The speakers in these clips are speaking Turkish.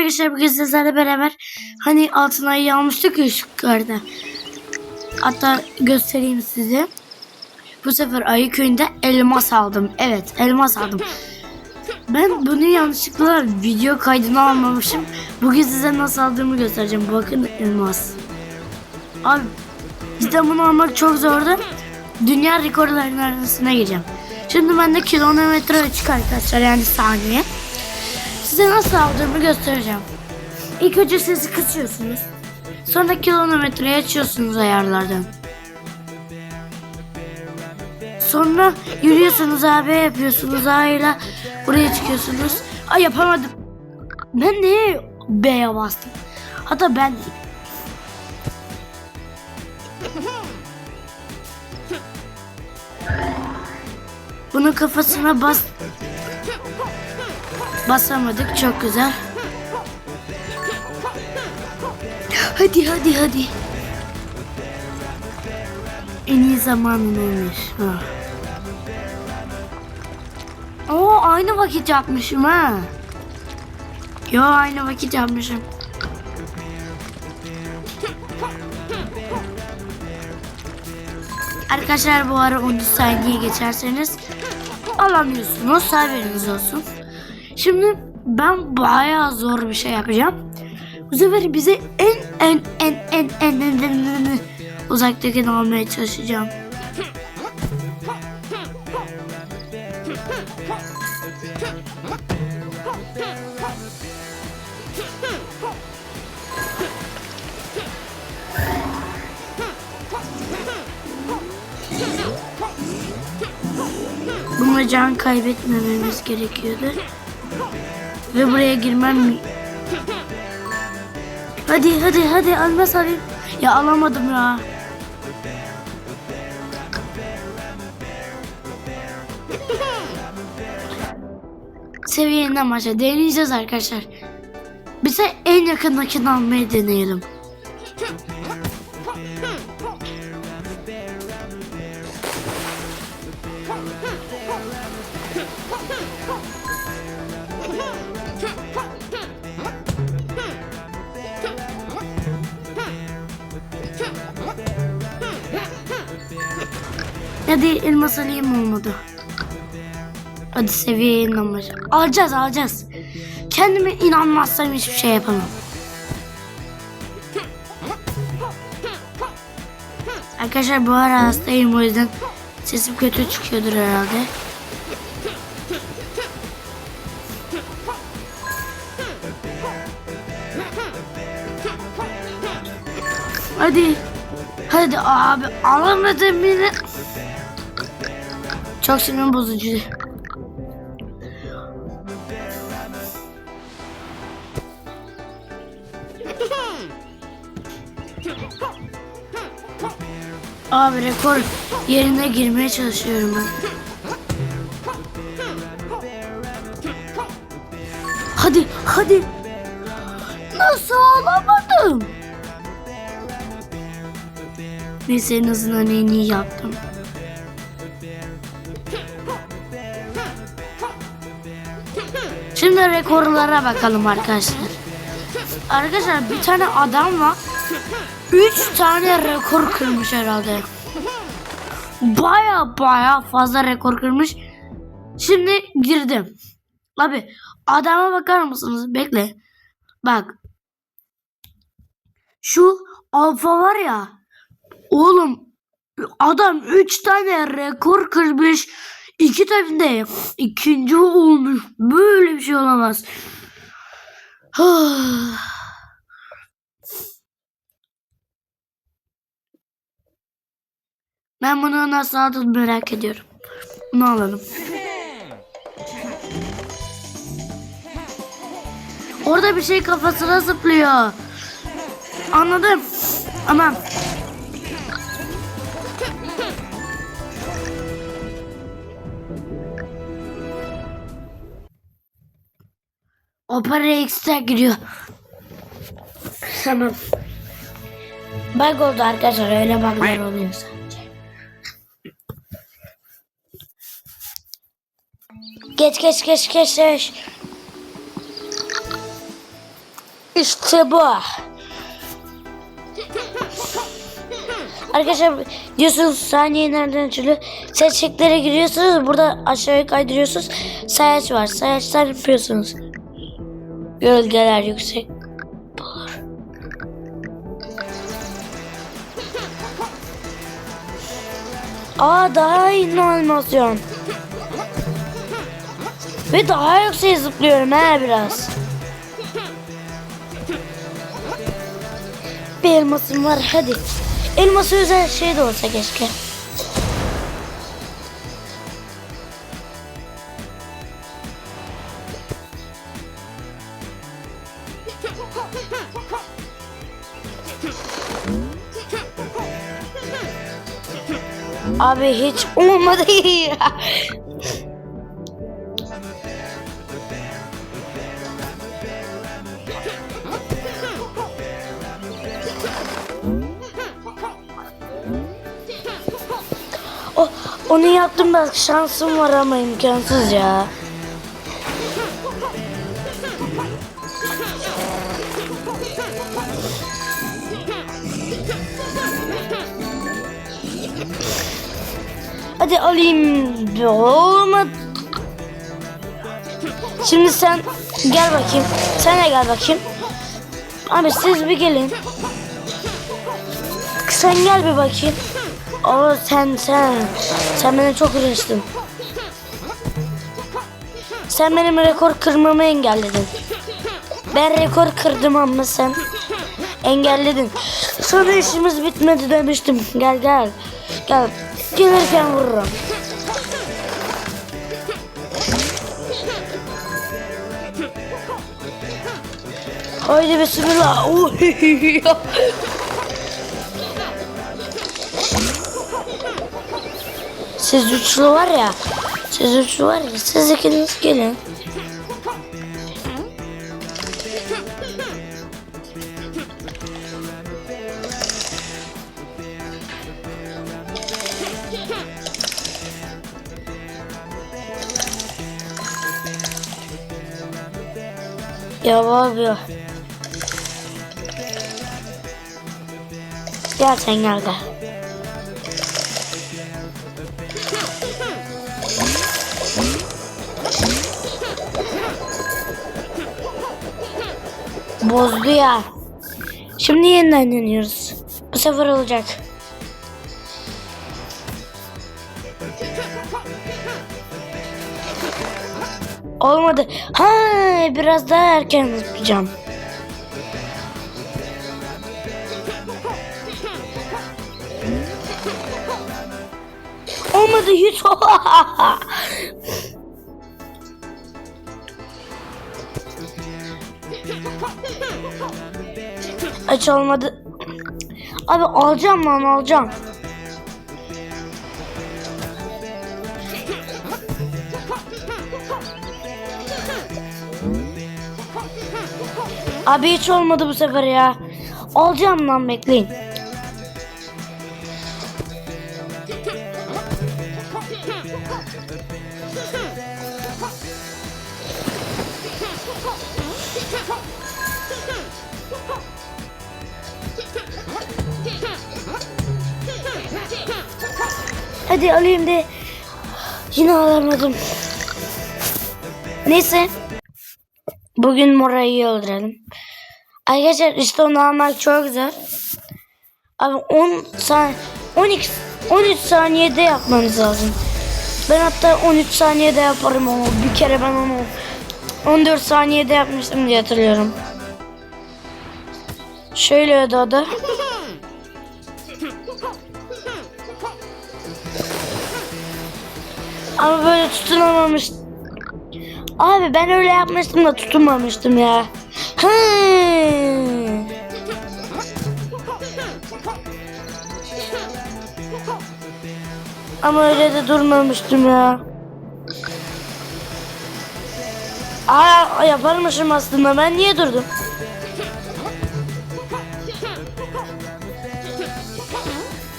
arkadaşlar bugün sizlerle beraber hani altın ayı almıştık ya şu yukarıda. Hatta göstereyim size. Bu sefer ayı köyünde elmas aldım. Evet elmas aldım. Ben bunu yanlışlıkla video kaydına almamışım. Bugün size nasıl aldığımı göstereceğim. Bakın elmas. Abi cidden bunu almak çok zordu. Dünya rekorlarının arasına gireceğim. Şimdi ben de kilometre açık arkadaşlar yani saniye. Size nasıl aldığımı göstereceğim. İlk önce sesi kısıyorsunuz. Sonra kilometreyi açıyorsunuz ayarlardan. Sonra yürüyorsunuz abi yapıyorsunuz A ile buraya çıkıyorsunuz. Ay yapamadım. Ben niye B'ye bastım? Hatta ben. Bunun kafasına bas Basamadık çok güzel. Hadi hadi hadi. En iyi zamanın olmuş. Ha. Oo aynı vakit yapmışım ha. Yo aynı vakit yapmışım. Arkadaşlar bu ara 13 saniye geçerseniz alamıyorsunuz. Haberiniz olsun. Şimdi ben bayağı zor bir şey yapacağım. Bu sefer bize en en en en en en, en, en, en uzaktakini almaya çalışacağım. Buna can kaybetmememiz gerekiyordu. Ve buraya girmem... Hadi hadi hadi almaz alayım. Ya alamadım ya. Seviyenden maça deneyeceğiz arkadaşlar. Bize en yakındakini almayı deneyelim. Hadi elmas alayım olmadı. Hadi seviyeye inanmış. Alacağız alacağız. Kendime inanmazsam hiçbir şey yapamam. Arkadaşlar bu ara hastayım o yüzden sesim kötü çıkıyordur herhalde. Hadi. Hadi abi alamadım beni. Çok sinir bozucu. Abi rekor yerine girmeye çalışıyorum ben. Hadi hadi. Nasıl alamadım? Neyse en azından en iyi yaptım. Şimdi rekorlara bakalım arkadaşlar. Arkadaşlar bir tane adam var. Üç tane rekor kırmış herhalde. Baya baya fazla rekor kırmış. Şimdi girdim. Abi adama bakar mısınız? Bekle. Bak. Şu alfa var ya. Oğlum adam 3 tane rekor kırmış. İki tane ikinci olmuş. Böyle bir şey olamaz. Ben bunu nasıl aldım merak ediyorum. Bunu alalım. Orada bir şey kafasına zıplıyor. Anladım. Tamam. O para ekstra giriyor. Tamam. Bug oldu arkadaşlar. Öyle buglar oluyor sadece. Geç geç geç geç geç. İşte bu. Arkadaşlar diyorsunuz saniye nereden açılıyor? Seçeneklere giriyorsunuz. Burada aşağıya kaydırıyorsunuz. Sayaç var. Sayaçlar yapıyorsunuz. Gölgeler yüksek. Olur. Aa daha iyi animasyon. Ve daha yüksek zıplıyorum he biraz. Bir elmasım var hadi. Elması özel şey de olsa keşke. Abi hiç olmadı ya. O, onu yaptım da şansım var ama imkansız ya. Alayım. Olmadı. Şimdi sen gel bakayım. Sen de gel bakayım. Abi siz bir gelin. Sen gel bir bakayım. Oo sen sen. Sen beni çok uğraştın. Sen benim rekor kırmamı engelledin. Ben rekor kırdım ama sen engelledin. Sonra işimiz bitmedi demiştim. Gel gel. Gel. Gelirken vururum. Haydi bismillah. Siz üçlü var ya. Siz üçlü var ya. Siz ikiniz gelin. Ya abi ya. Gel sen gel gel. Bozdu ya. Şimdi yeniden deniyoruz. Bu sefer olacak. Olmadı. Ha, biraz daha erken yapacağım. Olmadı hiç. Aç olmadı. Abi alacağım lan alacağım. Abi hiç olmadı bu sefer ya. Alacağım lan bekleyin. Hadi alayım de. Yine alamadım. Neyse. Bugün Mora'yı öldürelim. Arkadaşlar işte onu almak çok güzel. Abi 10 saniye 12 13 saniyede yapmanız lazım. Ben hatta 13 saniyede yaparım ama bir kere ben onu 14 saniyede yapmıştım diye hatırlıyorum. Şöyle da da. Ama böyle tutunamamış. Abi ben öyle yapmıştım da tutunmamıştım ya. Hı. Ama öyle de durmamıştım ya. Aa yaparmışım aslında. Ben niye durdum?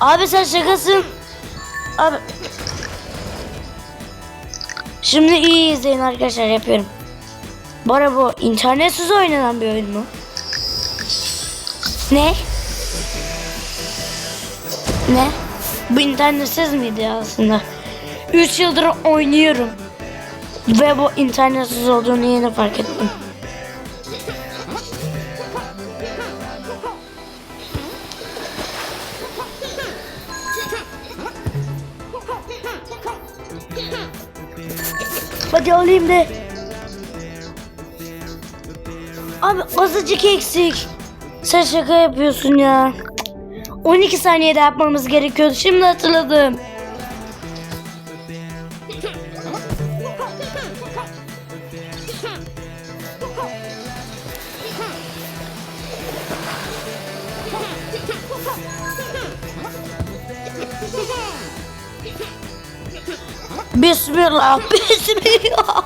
Abi sen şakasın. Abi. Şimdi iyi izleyin arkadaşlar yapıyorum. Arada bu internetsiz oynanan bir oyun mu? Ne? Ne? Bu internetsiz miydi aslında? 3 yıldır oynuyorum. Ve bu internetsiz olduğunu yeni fark ettim. Hadi alayım de. Abi azıcık eksik. Sen şaka yapıyorsun ya. 12 saniyede yapmamız gerekiyordu. Şimdi hatırladım. Bismillah, bismillah.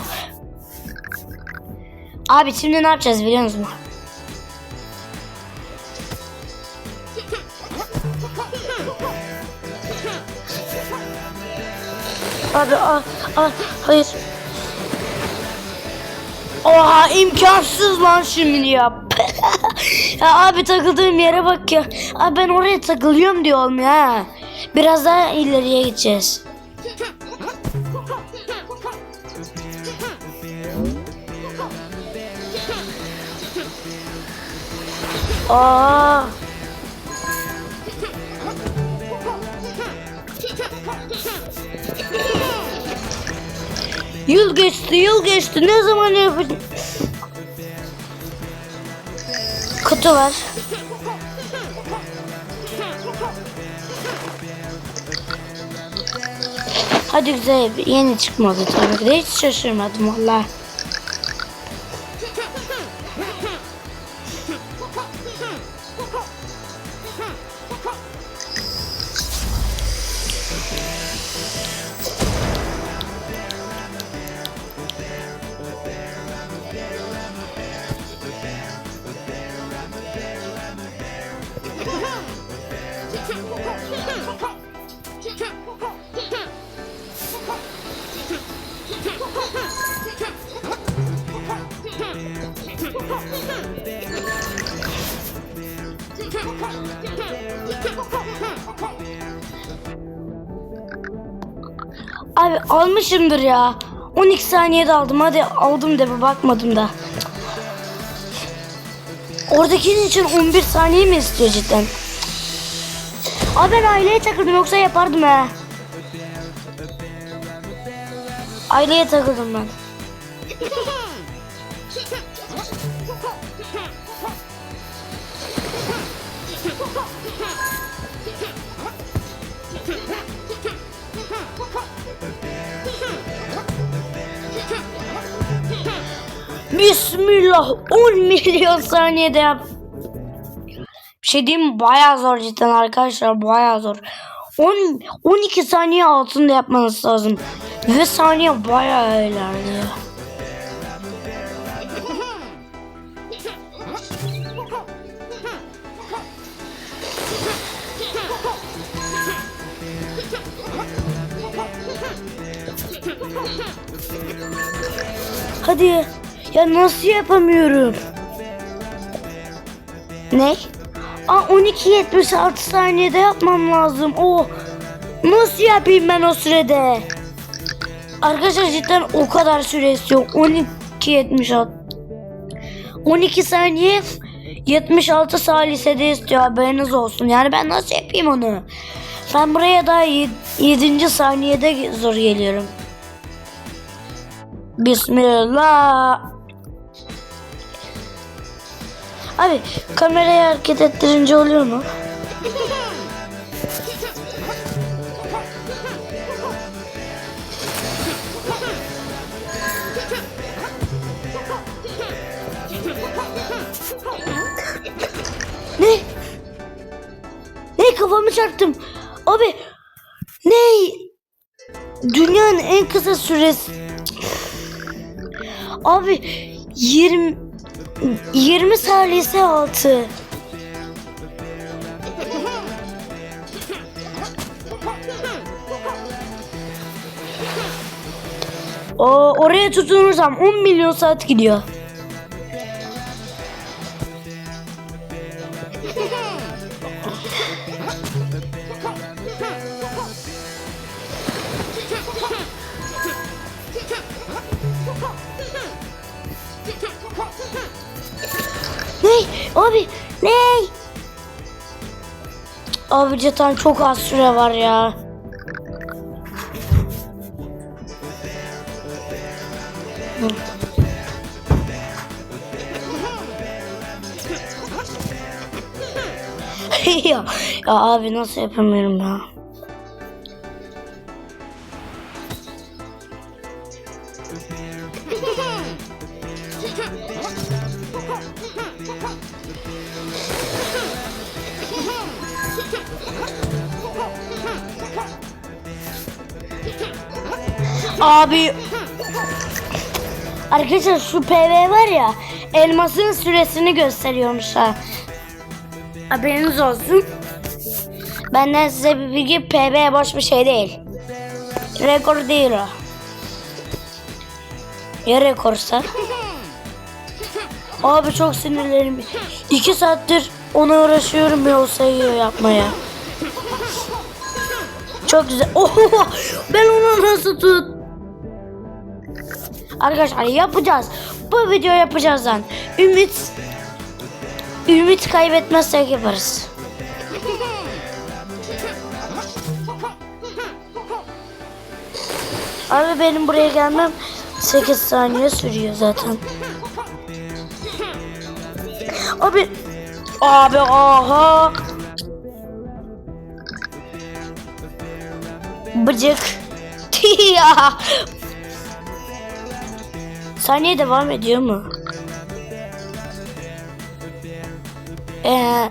Abi şimdi ne yapacağız biliyor musun? Abi ah, ah, hayır. Oha imkansız lan şimdi ya. ya abi takıldığım yere bak ya. Abi ben oraya takılıyorum diyorum ya. Biraz daha ileriye gideceğiz. Aa. Yıl geçti, yıl geçti. Ne zaman yapacağım? Kutu var. Hadi güzel. Yeni çıkmadı tabii ki de. Hiç şaşırmadım valla. Abi almışımdır ya. 12 saniyede aldım. Hadi aldım de bakmadım da. Oradakinin için 11 saniye mi istiyor cidden? Abi ben aileye takıldım yoksa yapardım ha. Aileye takıldım ben. Bismillah 10 milyon saniyede yap. Bir şey diyeyim? Bayağı zor cidden arkadaşlar bayağı zor. 10, 12 saniye altında yapmanız lazım. Ve saniye bayağı ilerliyor. Hadi. Ya nasıl yapamıyorum? Ne? Aa 12.76 saniyede yapmam lazım. Oh. Nasıl yapayım ben o sürede? Arkadaşlar cidden o kadar süre istiyor. 12.76 12 saniye 76 salisede istiyor haberiniz olsun. Yani ben nasıl yapayım onu? Ben buraya daha 7. saniyede zor geliyorum. Bismillah. Abi kamerayı hareket ettirince oluyor mu? Ne? Ne kafamı çarptım. Abi ne? Dünyanın en kısa süresi. Abi 20 20 salise altı. O oraya tutunursam 10 milyon saat gidiyor. Cidden çok az süre var ya. ya, ya abi nasıl yapamıyorum ya? Abi Arkadaşlar şu PV var ya elmasın süresini gösteriyormuş ha. Haberiniz olsun. Benden size bir bilgi PV boş bir şey değil. Rekor değil o. Ya rekorsa? Abi çok sinirlerim. İki saattir ona uğraşıyorum ya o sayıyı yapmaya. Çok güzel. Oho, ben onu nasıl tut? Arkadaşlar yapacağız. Bu video yapacağız lan. Ümit Ümit kaybetmezsek yaparız. Abi benim buraya gelmem 8 saniye sürüyor zaten. Abi Abi aha Bıcık ya Saniye devam ediyor mu? Ee,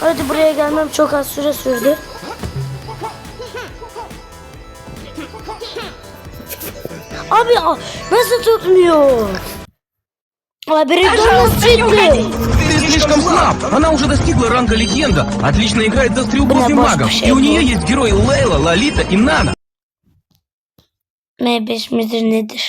hadi buraya gelmem çok az süre sürdü. Abi nasıl tutmuyor? Abi reklam nasıl çıktı? Ты слишком слаб. Она уже достигла ранга легенда. Отлично играет за стрелков и Бля, магов. башка И у нее шейбу. есть герои Лейла, Лолита и Нана. M5 midir nedir?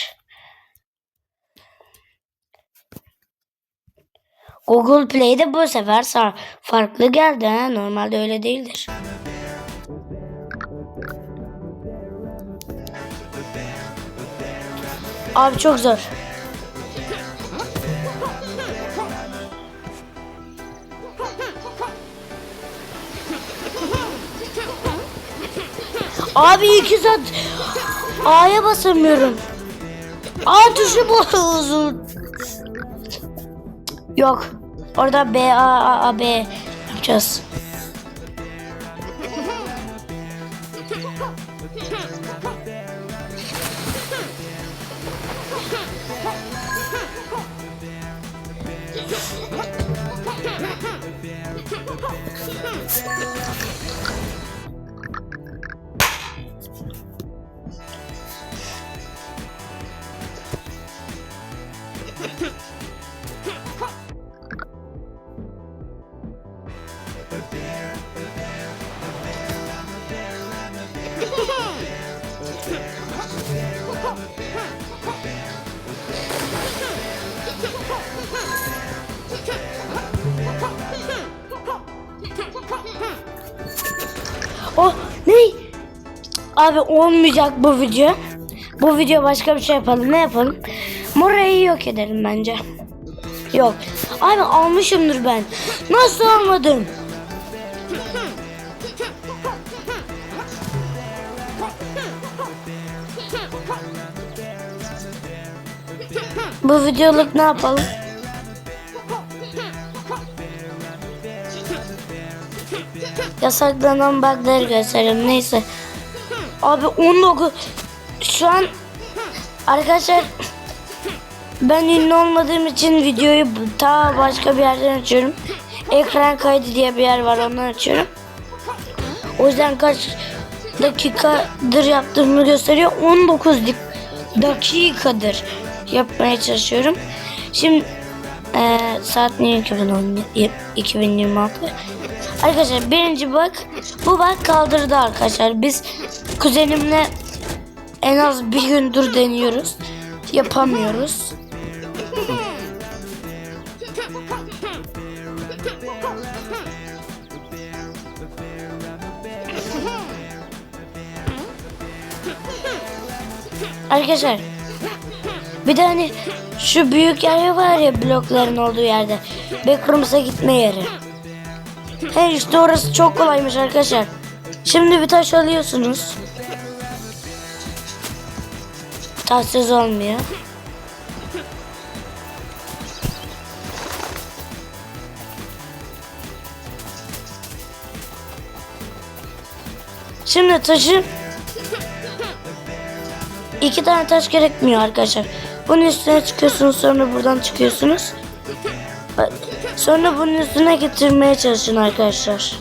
Google Play'de bu sefer sar- farklı geldi ha. Normalde öyle değildir. Abi çok zor. Abi iki saat A'ya basamıyorum. A tuşu uzun. Yok. Orada B A A A B yapacağız. Abi olmayacak bu video. Bu video başka bir şey yapalım. Ne yapalım? Morayı yok edelim bence. Yok. Abi almışımdır ben. Nasıl almadım? Bu videoluk ne yapalım? Yasaklanan bug'ları gösterelim. Neyse. Abi 19 şu an arkadaşlar ben ünlü olmadığım için videoyu ta başka bir yerden açıyorum. Ekran kaydı diye bir yer var ondan açıyorum. O yüzden kaç dakikadır yaptığımı gösteriyor. 19 dik- dakikadır yapmaya çalışıyorum. Şimdi Ee, saat 2010, 2026? Arkadaşlar birinci bak bu bak kaldırdı arkadaşlar. Biz kuzenimle en az bir gündür deniyoruz. Yapamıyoruz. Arkadaşlar bir de hani şu büyük yer var ya blokların olduğu yerde. Backrooms'a gitme yeri. He işte orası çok kolaymış arkadaşlar. Şimdi bir taş alıyorsunuz. Taşsız olmuyor. Şimdi taşı iki tane taş gerekmiyor arkadaşlar. Bunun üstüne çıkıyorsunuz sonra buradan çıkıyorsunuz. Sonra bunun üstüne getirmeye çalışın arkadaşlar.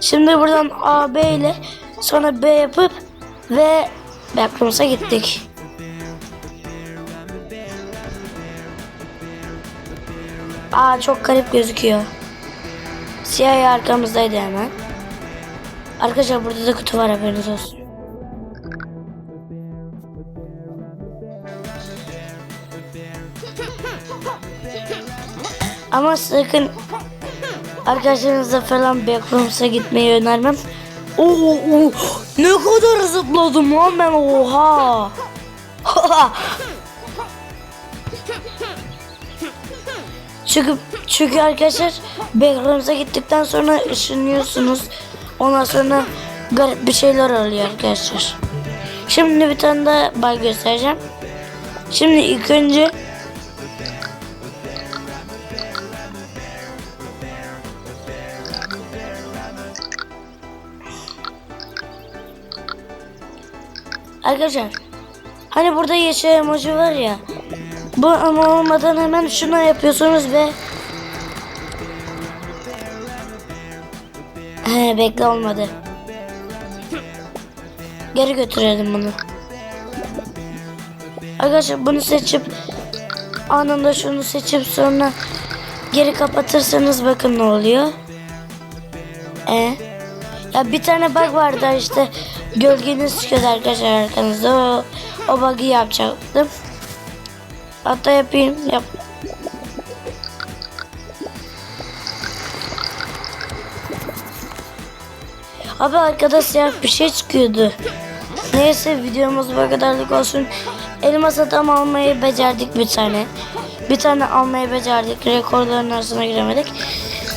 Şimdi buradan A, B ile sonra B yapıp ve Backrooms'a gittik. Aa çok garip gözüküyor. Siyah arkamızdaydı hemen. Arkadaşlar burada da kutu var haberiniz olsun. Ama sakın arkadaşlarınızla falan Backrooms'a gitmeyi önermem. Oo, oo, ne kadar zıpladım lan ben oha. çünkü çünkü arkadaşlar Backrooms'a gittikten sonra ışınlıyorsunuz. Ondan sonra garip bir şeyler oluyor arkadaşlar. Şimdi bir tane daha bug göstereceğim. Şimdi ilk önce Arkadaşlar hani burada yeşil emoji var ya bu ama olmadan hemen şunu yapıyorsunuz ve He bekle olmadı. Geri götürelim bunu. Arkadaşlar bunu seçip anında şunu seçip sonra geri kapatırsanız bakın ne oluyor. E ya bir tane bug vardı işte gölgeniz çıkıyordu arkadaşlar arkanızda o, o bug'ı yapacaktım. Hatta yapayım yap. Abi arkada siyah bir şey çıkıyordu. Neyse videomuz bu kadarlık olsun. Elmas adam almayı becerdik bir tane. Bir tane almayı becerdik. Rekorların arasına giremedik.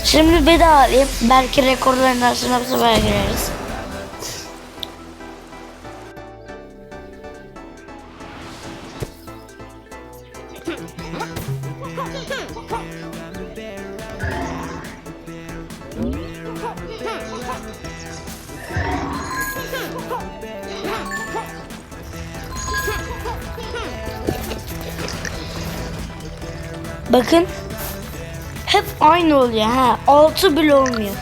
Şimdi bir daha alayım. Belki rekorların arasına bu sefer gireriz. Oluyor ha. Altı bile olmuyor.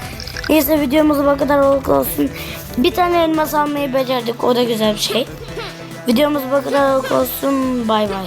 Neyse videomuz bu kadar olsun. Bir tane elmas almayı becerdik. O da güzel bir şey. Videomuz bu kadar olsun. Bay bay.